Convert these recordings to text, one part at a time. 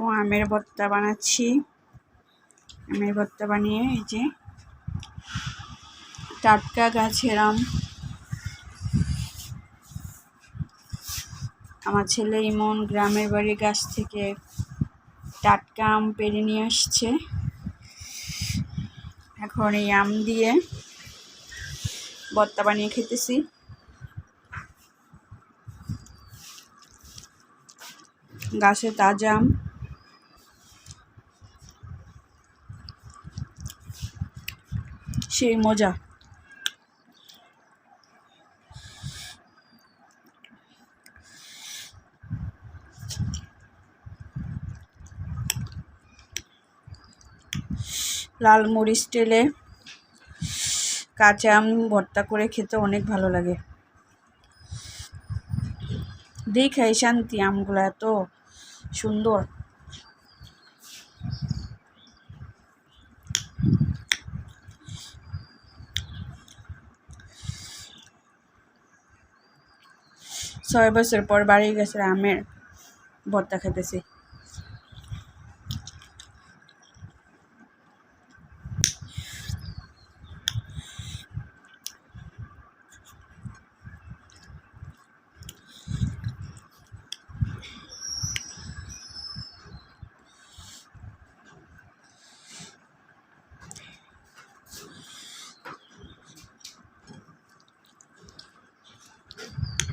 ও আমের ভর্তা বানাচ্ছি। আমের ভর্তা বানিয়ে এই যে টাটকা গাছের আম। আমার ছেলে ইমন গ্রামের বাড়ির গাছ থেকে টাটকা আম পেরে নিয়ে আসছে। এখন এই আম দিয়ে ভর্তা বানিয়ে খেতেছি। গাছে তাজা আম। সেই মজা। লাল মরিচ তেলে কাঁচা আম ভর্তা করে খেতে অনেক ভালো লাগে। দেখাই শান্তি আমগুলো এত সুন্দর। ছয় বছর পর বাড়ি গেছে আমের ভর্তা খেতেছি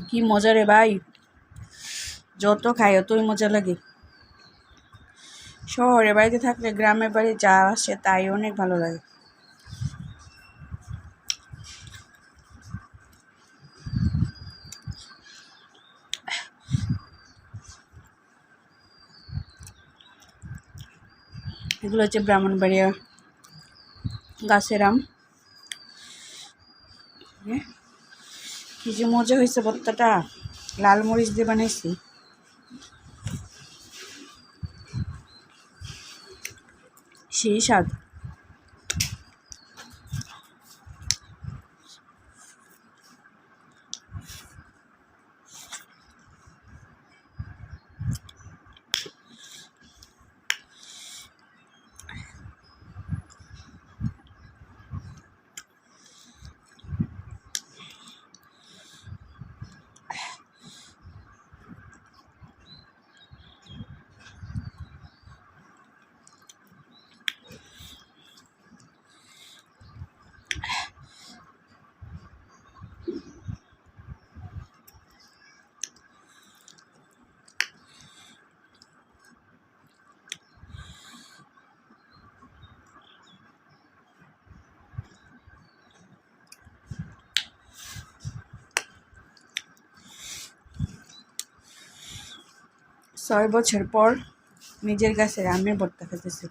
কি মজা রে ভাই। যত খাই, অতই মজা লাগে। শহরে বাড়িতে থাকলে গ্রামের বাড়ি যা আসে তাই অনেক ভালো লাগে। এগুলো হচ্ছে ব্রাহ্মণবাড়িয়া গাছের আম। কি যে মজা হয়েছে ভর্তাটা লাল মরিচ দিয়ে বানাইছি। সেই স্বাদ। ছয় বছর পর নিজের গাছের আমের ভর্তা খেতেছি।